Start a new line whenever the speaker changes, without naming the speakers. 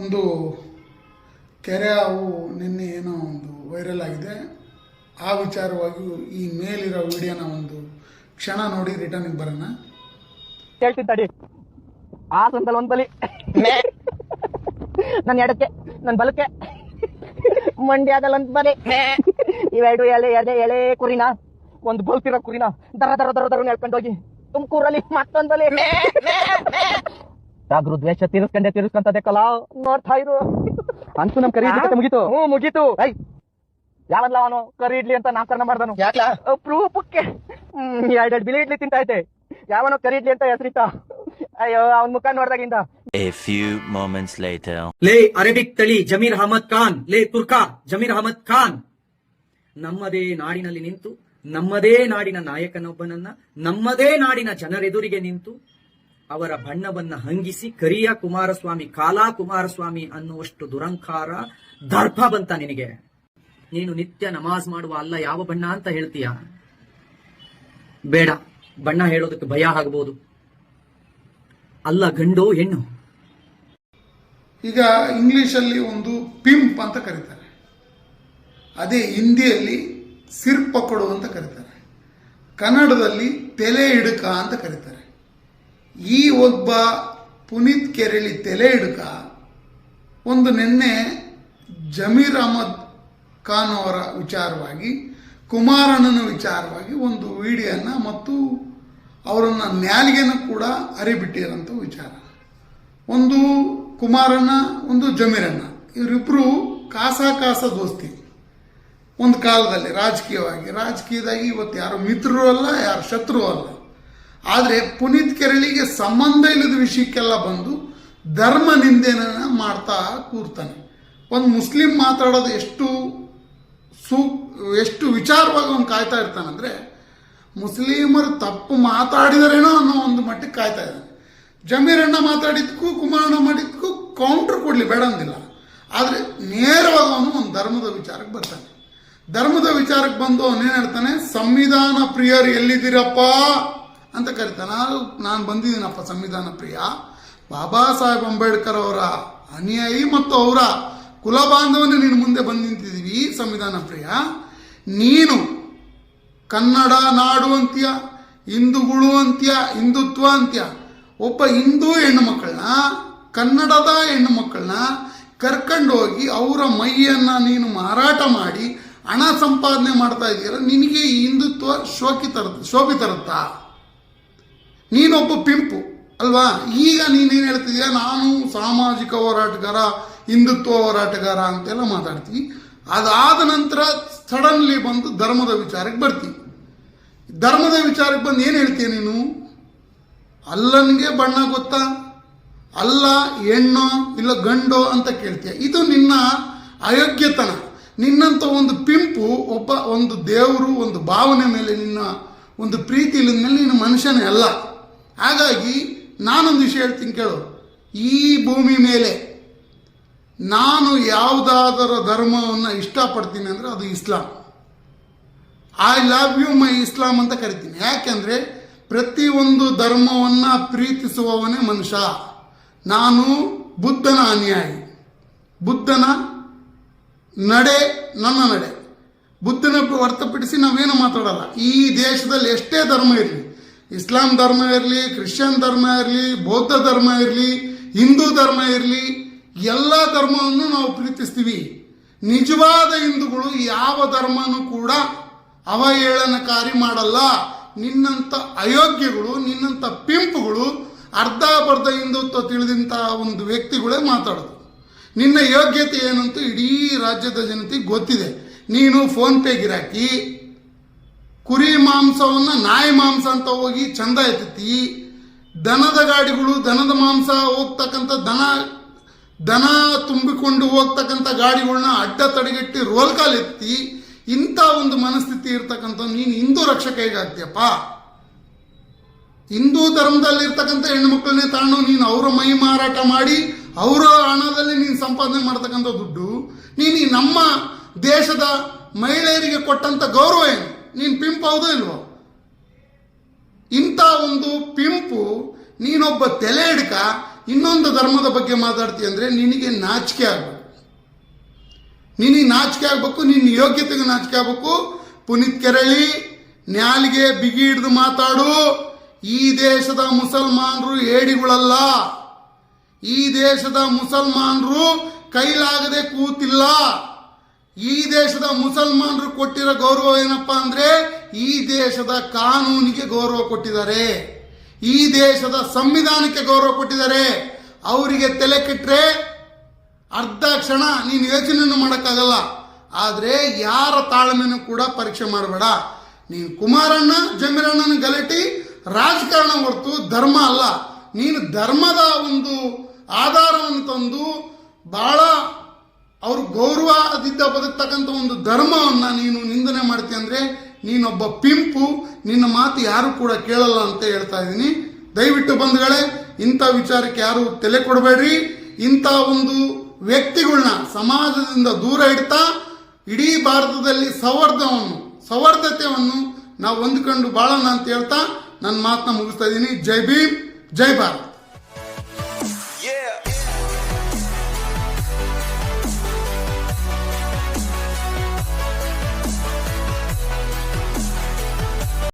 ಒಂದು ಕೆರೆ ಹಾವು ನಿನ್ನೆ ಏನೋ ಒಂದು ವೈರಲ್ ಆಗಿದೆ. ಆ ವಿಚಾರವಾಗಿ ಈ ಮೇಲಿರೋ ವಿಡಿಯೋನ ಒಂದು ಕ್ಷಣ ನೋಡಿ ರಿಟರ್ನಿಗೆ ಬರೋಣ.
ಹೇಳ್ತೀನಿ ತಡಿ. ಆ ಸಂತಲ್ ಒಂದ್ ಬಲಿ. ನನ್ ಎಡಕ್ಕೆ ನನ್ ಬಲಕ್ಕೆ. ಮಂಡ್ಯದಲ್ಲಿ ಒಂದ್ ಬಲಿ. ಇವೆರಡು ಎಳೆ ಎಲೆ ಎಳೆ ಕುರಿನ? ಒಂದು ಬಲ್ತಿರೋ ಕುರಿನ? ದರ ದರ ದರ ದರ ಹೇಳ್ಕೊಂಡೋಗಿ ತುಮಕೂರಲ್ಲಿ ಮತ್ತೊಂದ್ ಬಲಿ. ರಾಗ್ರು ದ್ವೇಷ ತೀರಿಸ್ಕೊಂಡೆ ತೀರಿಸ್ಕೊಂತದೆ ಕಲಾ. ನೋಡ್ತಾ ಇರು. ಅಂತೂ ನಮ್ ಕರಿ ಜೊತೆ ಮುಗೀತು. ಹ್ಞೂ ಮುಗೀತು. ಐ ಯಾವಲ್ಲ ಅವನು ಕರಿ ಇಡ್ಲಿ ಅಂತ ನಾಮಕರಣ ಮಾಡ್ದನು?
ಪ್ರೂಪಕ್ಕೆ.
ಪ್ರೂಫಕ್ಕೆ ಎರಡೆರಡು ಬಿಳಿ ಇಡ್ಲಿ ತಿಂತ ಐತೆ ಯಾವನೋ ಕರಿ ಇಡ್ಲಿ ಅಂತ ಹೆಸರಿತ ಅಯ್ಯೋ ಅವನ್ ಮುಖ ನೋಡ್ದಾಗಿಂದ.
A few moments later.
ಲೇ ಅರೇಬಿಕ್ ತಳಿ ಜಮೀರ್ ಅಹಮದ್ ಖಾನ್. ಲೇ ತುರ್ಕಾ ಜಮೀರ್ ಅಹಮದ್ ಖಾನ್. ನಮ್ಮದೇ ನಾಡಿನಲ್ಲಿ ನಿಂತು ನಮ್ಮದೇ ನಾಡಿನ ನಾಯಕನೊಬ್ಬನನ್ನ ನಮ್ಮದೇ ನಾಡಿನ ಜನರೆದುರಿಗೆ ನಿಂತು ಅವರ ಬಣ್ಣವನ್ನ ಹಂಗಿಸಿ ಕರಿಯ ಕುಮಾರಸ್ವಾಮಿ, ಕಾಲಾ ಕುಮಾರಸ್ವಾಮಿ ಅನ್ನುವಷ್ಟು ದುರಂಕಾರ, ದರ್ಪ ಬಂತ ನಿನಗೆ. ನೀನು ನಿತ್ಯ ನಮಾಜ್ ಮಾಡುವ ಅಲ್ಲ, ಯಾವ ಬಣ್ಣ ಅಂತ ಹೇಳ್ತೀಯ? ಬೇಡ, ಬಣ್ಣ ಹೇಳೋದಕ್ಕೆ ಭಯ ಆಗಬಹುದು ಅಲ್ಲ ಗಂಡು, ಹೆಣ್ಣು?
ಈಗ ಇಂಗ್ಲೀಷಲ್ಲಿ ಒಂದು ಪಿಂಪ್ ಅಂತ ಕರೀತಾರೆ. ಅದೇ ಹಿಂದಿಯಲ್ಲಿ ಸಿರ್ಪಕಡು ಅಂತ ಕರೀತಾರೆ. ಕನ್ನಡದಲ್ಲಿ ತೆಲೆ ಹಿಡುಕ ಅಂತ ಕರೀತಾರೆ. ಈ ಒಬ್ಬ ಪುನೀತ್ ಕೆರೆಳಿ ತಲೆ ಹಿಡ್ಕ ಒಂದು ನಿನ್ನೆ ಜಮೀರ್ ಅಹಮದ್ ಖಾನ್ ಅವರ ವಿಚಾರವಾಗಿ, ಕುಮಾರಣ್ಣನ ವಿಚಾರವಾಗಿ ಒಂದು ವಿಡಿಯೋನ ಮತ್ತು ಅವರನ್ನು ನ್ಯಾಲಿಗೆನ ಕೂಡ ಅರಿಬಿಟ್ಟಿರೋಂಥ ವಿಚಾರ. ಒಂದು ಕುಮಾರಣ್ಣ, ಒಂದು ಜಮೀರಣ್ಣ. ಇವರಿಬ್ಬರು ಕಾಸ ಕಾಸ ದೋಸ್ತಿ. ಒಂದು ಕಾಲದಲ್ಲಿ ರಾಜಕೀಯವಾಗಿ. ರಾಜಕೀಯದಾಗಿ ಇವತ್ತು ಯಾರು ಮಿತ್ರರು ಅಲ್ಲ, ಯಾರು ಶತ್ರು ಅಲ್ಲ. ಆದರೆ ಪುನೀತ್ ಕೆರಳಿಗೆ ಸಂಬಂಧ ಇಲ್ಲದ ವಿಷಯಕ್ಕೆಲ್ಲ ಬಂದು ಧರ್ಮ ನಿಂದೆನ ಮಾಡ್ತಾ ಕೂರ್ತಾನೆ. ಒಂದು ಮುಸ್ಲಿಂ ಮಾತಾಡೋದು ಎಷ್ಟು ಸೂ, ಎಷ್ಟು ವಿಚಾರವಾಗಿ ಅವ್ನು ಕಾಯ್ತಾ ಇರ್ತಾನಂದ್ರೆ, ಮುಸ್ಲಿಮರು ತಪ್ಪು ಮಾತಾಡಿದರೇನೋ ಅನ್ನೋ ಒಂದು ಮಟ್ಟಕ್ಕೆ ಕಾಯ್ತಾ ಇದ್ದಾನೆ. ಜಮೀರಣ್ಣ ಮಾತಾಡಿದ್ಕೂ ಕುಮಾರಣ್ಣ ಮಾಡಿದ್ಕೂ ಕೌಂಟ್ರ್ ಕೊಡಲಿ, ಬೇಡ ಅಂದಿಲ್ಲ. ಆದರೆ ನೇರವಾಗಿ ಅವನು ಒಂದು ಧರ್ಮದ ವಿಚಾರಕ್ಕೆ ಬರ್ತಾನೆ. ಧರ್ಮದ ವಿಚಾರಕ್ಕೆ ಬಂದು ಅವನೇನು ಹೇಳ್ತಾನೆ, ಸಂವಿಧಾನ ಪ್ರಿಯರು ಎಲ್ಲಿದ್ದೀರಪ್ಪ? ಅಂತ ಕರಿತಾನೆ ನಾನು ಬಂದಿದ್ದೀನಪ್ಪ ಸಂವಿಧಾನ ಪ್ರಿಯ. ಬಾಬಾ ಸಾಹೇಬ್ ಅಂಬೇಡ್ಕರ್ ಅವರ ಅನುಯಾಯಿ ಮತ್ತು ಅವರ ಕುಲ ಬಾಂಧವನೇ ನೀನು ಮುಂದೆ ಬಂದು ನಿಂತಿದ್ದೀವಿ, ಸಂವಿಧಾನ ಪ್ರಿಯ. ನೀನು ಕನ್ನಡ ನಾಡು ಅಂತ್ಯ, ಹಿಂದೂಗಳು ಅಂತ್ಯ, ಹಿಂದುತ್ವ ಅಂತ್ಯ, ಒಬ್ಬ ಹಿಂದೂ ಹೆಣ್ಣು ಮಕ್ಕಳನ್ನ, ಕನ್ನಡದ ಹೆಣ್ಣು ಮಕ್ಕಳನ್ನ ಕರ್ಕೊಂಡು ಹೋಗಿ ಅವರ ಮೈಯನ್ನು ನೀನು ಮಾರಾಟ ಮಾಡಿ ಹಣ ಸಂಪಾದನೆ ಮಾಡ್ತಾ ಇದೆಯಲ್ಲ, ನಿನಗೆ ಈ ಹಿಂದುತ್ವ ಶೋಕಿ ತರುತ್ತೆ ಶೋಭಿ ತರುತ್ತಾ? ನೀನೊಬ್ಬ ಪಿಂಪು, ಅಲ್ವಾ? ಈಗ ನೀನೇನು ಹೇಳ್ತಿದ್ಯಾ ನಾನು ಸಾಮಾಜಿಕ ಹೋರಾಟಗಾರ, ಹಿಂದುತ್ವ ಹೋರಾಟಗಾರ ಅಂತೆಲ್ಲ ಮಾತಾಡ್ತೀವಿ ಅದಾದ ನಂತರ ಸಡನ್ಲಿ ಬಂದು ಧರ್ಮದ ವಿಚಾರಕ್ಕೆ ಬರ್ತೀನಿ. ಧರ್ಮದ ವಿಚಾರಕ್ಕೆ ಬಂದು ಏನು ಹೇಳ್ತೀಯ ನೀನು? ಅಲ್ಲನಿಗೆ ಬಣ್ಣ ಗೊತ್ತಾ? ಅಲ್ಲ, ಹೆಣ್ಣು, ಇಲ್ಲ ಗಂಡು ಅಂತ ಕೇಳ್ತೀಯ. ಇದು ನಿನ್ನ ಅಯೋಗ್ಯತನ. ನಿನ್ನಂಥ ಒಂದು ಪಿಂಪು, ಒಬ್ಬ ಒಂದು ದೇವರು, ಒಂದು ಭಾವನೆ ಮೇಲೆ ನಿನ್ನ ಒಂದು ಪ್ರೀತಿ ಇಲ್ಲದ ಮೇಲೆ ನೀನು ಮನುಷ್ಯನೇ ಅಲ್ಲ. ಹಾಗಾಗಿ ನಾನೊಂದು ವಿಷಯ ಹೇಳ್ತೀನಿ ಕೇಳು. ಈ ಭೂಮಿ ಮೇಲೆ ನಾನು ಯಾವುದಾದರ ಧರ್ಮವನ್ನು ಇಷ್ಟಪಡ್ತೀನಿ ಅಂದರೆ ಅದು Islam. I love you my Islam ಅಂತ ಕರಿತೀನಿ. ಯಾಕೆಂದರೆ ಪ್ರತಿಯೊಂದು ಧರ್ಮವನ್ನು ಪ್ರೀತಿಸುವವನೇ ಮನುಷ್ಯ. ನಾನು ಬುದ್ಧನ ಅನುಯಾಯಿ. ಬುದ್ಧನ ನಡೆ, ನನ್ನ ನಡೆ. ಬುದ್ಧನ ಹೊರತುಪಡಿಸಿ ನಾವೇನು ಮಾತಾಡಲ್ಲ. ಈ ದೇಶದಲ್ಲಿ ಎಷ್ಟೇ ಧರ್ಮ ಇರಲಿ ಇಸ್ಲಾಂ ಧರ್ಮ ಇರಲಿ, ಕ್ರಿಶ್ಚಿಯನ್ ಧರ್ಮ ಇರಲಿ, ಬೌದ್ಧ ಧರ್ಮ ಇರಲಿ, ಹಿಂದೂ ಧರ್ಮ ಇರಲಿ, ಎಲ್ಲ ಧರ್ಮವನ್ನು ನಾವು ಪ್ರೀತಿಸ್ತೀವಿ. ನಿಜವಾದ ಹಿಂದೂಗಳು ಯಾವ ಧರ್ಮನೂ ಕೂಡ ಅವಹೇಳನಕಾರಿ ಮಾಡಲ್ಲ. ನಿನ್ನಂಥ ಅಯೋಗ್ಯಗಳು, ನಿನ್ನಂಥ ಪಿಂಪುಗಳು ಅರ್ಧ ಬರ್ಧ ಹಿಂದುತ್ವ ತಿಳಿದಂಥ ಒಂದು ವ್ಯಕ್ತಿಗಳೇ ಮಾತಾಡೋದು. ನಿನ್ನ ಯೋಗ್ಯತೆ ಏನಂತೂ ಇಡೀ ರಾಜ್ಯದ ಜನತೆಗೆ ಗೊತ್ತಿದೆ. ನೀನು ಫೋನ್ಪೇ ಗಿರಾಕಿ ಕುರಿ ಮಾಂಸವನ್ನು ನಾಯಿ ಮಾಂಸ ಅಂತ ಹೋಗಿ ಚಂದ ಎತ್ತಿ ದನದ ಗಾಡಿಗಳು, ದನದ ಮಾಂಸ ಹೋಗ್ತಕ್ಕಂಥ ದನ ದನ ತುಂಬಿಕೊಂಡು ಹೋಗ್ತಕ್ಕಂಥ ಗಾಡಿಗಳನ್ನ ಅಡ್ಡ ತಡೆಗಟ್ಟಿ ರೋಲ್ ಕಾಲ್ ಎತ್ತಿ ಇಂಥ ಒಂದು ಮನಸ್ಥಿತಿ ಇರ್ತಕ್ಕಂಥ ನೀನು ಹಿಂದೂ ರಕ್ಷಕ ಹೇಗಾಗ್ತೀಯಪ್ಪ ಹಿಂದೂ ಧರ್ಮದಲ್ಲಿ ಇರ್ತಕ್ಕಂಥ ಹೆಣ್ಮಕ್ಳನ್ನೇ ತಾನು ನೀನು ಅವರ ಮೈ ಮಾರಾಟ ಮಾಡಿ ಅವರ ಹಣದಲ್ಲಿ ನೀನು ಸಂಪಾದನೆ ಮಾಡ್ತಕ್ಕಂಥ ದುಡ್ಡು, ನೀನು ನಮ್ಮ ದೇಶದ ಮಹಿಳೆಯರಿಗೆ ಕೊಟ್ಟಂಥ ಗೌರವ ಏನು? ನೀನು ಪಿಂಪ್ ಹೌದೋ ಇಲ್ವೋ? ಇಂಥ ಒಂದು ಪಿಂಪು ನೀನೊಬ್ಬ ತಲೆ ಹಿಡ್ಕ ಇನ್ನೊಂದು ಧರ್ಮದ ಬಗ್ಗೆ ಮಾತಾಡ್ತೀಯ ಅಂದರೆ ನಿನಗೆ ನಾಚಿಕೆ ಆಗ್ಬೇಕು. ನಿನಗೆ ನಾಚಿಕೆ ಆಗ್ಬೇಕು ನಿನ್ನ ಯೋಗ್ಯತೆಗೆ ನಾಚಿಕೆ ಆಗ್ಬೇಕು. ಪುನೀತ್ ಕೆರಳಿ, ನ್ಯಾಲಿಗೆ ಬಿಗಿ ಹಿಡಿದು ಮಾತಾಡು. ಈ ದೇಶದ ಮುಸಲ್ಮಾನರು ಏಡಿಗಳಲ್ಲ. ಈ ದೇಶದ ಮುಸಲ್ಮಾನರು ಕೈಲಾಗದೆ ಕೂತಿಲ್ಲ. ಈ ದೇಶದ ಮುಸಲ್ಮಾನರು ಕೊಟ್ಟಿರೋ ಗೌರವ ಏನಪ್ಪಾ ಅಂದ್ರೆ ಈ ದೇಶದ ಕಾನೂನಿಗೆ ಗೌರವ ಕೊಟ್ಟಿದ್ದಾರೆ. ಈ ದೇಶದ ಸಂವಿಧಾನಕ್ಕೆ ಗೌರವ ಕೊಟ್ಟಿದ್ದಾರೆ. ಅವರಿಗೆ ತಲೆ ಕೆಟ್ಟರೆ ಅರ್ಧ ಕ್ಷಣ ನೀನು ಯೋಚನೆಯನ್ನು ಮಾಡೋಕ್ಕಾಗಲ್ಲ. ಆದರೆ ಯಾರ ತಾಳ್ಮೆನೂ ಕೂಡ ಪರೀಕ್ಷೆ ಮಾಡಬೇಡ. ನೀನು ಕುಮಾರಣ್ಣ, ಜಮೀರಣ್ಣನ ಗಲಾಟೆ ರಾಜಕಾರಣ ಹೊರತು ಧರ್ಮ ಅಲ್ಲ. ನೀನು ಧರ್ಮದ ಒಂದು ಆಧಾರವನ್ನು ತಂದು ಬಹಳ ಅವರು ಗೌರವದಿಂದ ಬದುಕ್ತಕ್ಕಂಥ ಒಂದು ಧರ್ಮವನ್ನು ನೀನು ನಿಂದನೆ ಮಾಡ್ತೀಯ ಅಂದರೆ ನೀನೊಬ್ಬ ಪಿಂಪು, ನಿನ್ನ ಮಾತು ಯಾರು ಕೂಡ ಕೇಳಲ್ಲ ಅಂತ ಹೇಳ್ತಾ ಇದ್ದೀನಿ. ದಯವಿಟ್ಟು ಬಂಧುಗಳೇ, ಇಂಥ ವಿಚಾರಕ್ಕೆ ಯಾರು ತಲೆ ಕೊಡಬೇಡ್ರಿ. ಇಂಥ ಒಂದು ವ್ಯಕ್ತಿಗಳನ್ನ ಸಮಾಜದಿಂದ ದೂರ ಇಡ್ತಾ ಇಡೀ ಭಾರತದಲ್ಲಿ ಸೌಹಾರ್ದವನ್ನು, ಸೌಹಾರ್ದತೆಯನ್ನು ನಾವು ಹೊಂದ್ಕೊಂಡು ಬಾಳೋಣ ಅಂತ ಹೇಳ್ತಾ ನನ್ನ ಮಾತನ್ನ ಮುಗಿಸ್ತಾ ಇದ್ದೀನಿ. ಜೈ ಭೀಮ್, ಜೈ ಭಾರತ್.